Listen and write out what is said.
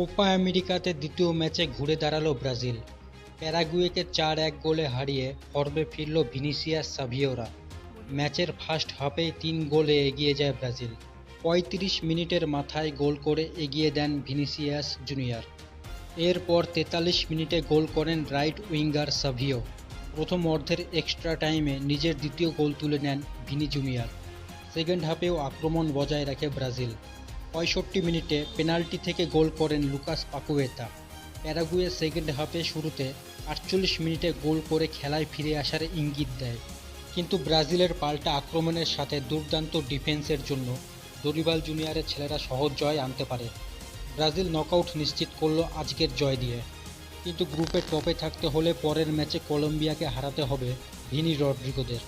Copa আমেরিকাতে দ্বিতীয় ম্যাচে ঘুরে দাঁড়াল ব্রাজিল। প্যারাগুয়েকে চার এক গোলে হারিয়ে ফর্মে ফিরল ভিনিসিয়াস সাভিওরা। ম্যাচের ফার্স্ট হাফেই তিন গোলে এগিয়ে যায় ব্রাজিল। পঁয়ত্রিশ মিনিটের মাথায় গোল করে এগিয়ে দেন ভিনিসিয়াস জুনিয়র। এরপর তেতাল্লিশ মিনিটে গোল করেন রাইট উইঙ্গার সাভিও। প্রথম অর্ধের এক্সট্রা টাইমে নিজের দ্বিতীয় গোল তুলে নেন ভিনি জুনিয়র। সেকেন্ড হাফেও আক্রমণ বজায় রাখে ব্রাজিল। পঁয়ষট্টি মিনিটে পেনাল্টি থেকে গোল করেন লুকাস পাকুয়েতা। প্যারাগুয়ে সেকেন্ড হাফে শুরুতে আটচল্লিশ মিনিটে গোল করে খেলায় ফিরে আসার ইঙ্গিত দেয়। কিন্তু ব্রাজিলের পাল্টা আক্রমণের সাথে দুর্দান্ত ডিফেন্সের জন্য দরিবাল জুনিয়রের ছেলেরা সহজ জয় আনতে পারে। ব্রাজিল নকআউট নিশ্চিত করল আজকের জয় দিয়ে। কিন্তু গ্রুপে টপে থাকতে হলে পরের ম্যাচে কলম্বিয়াকে হারাতে হবে ভিনি রড্রিগোদের।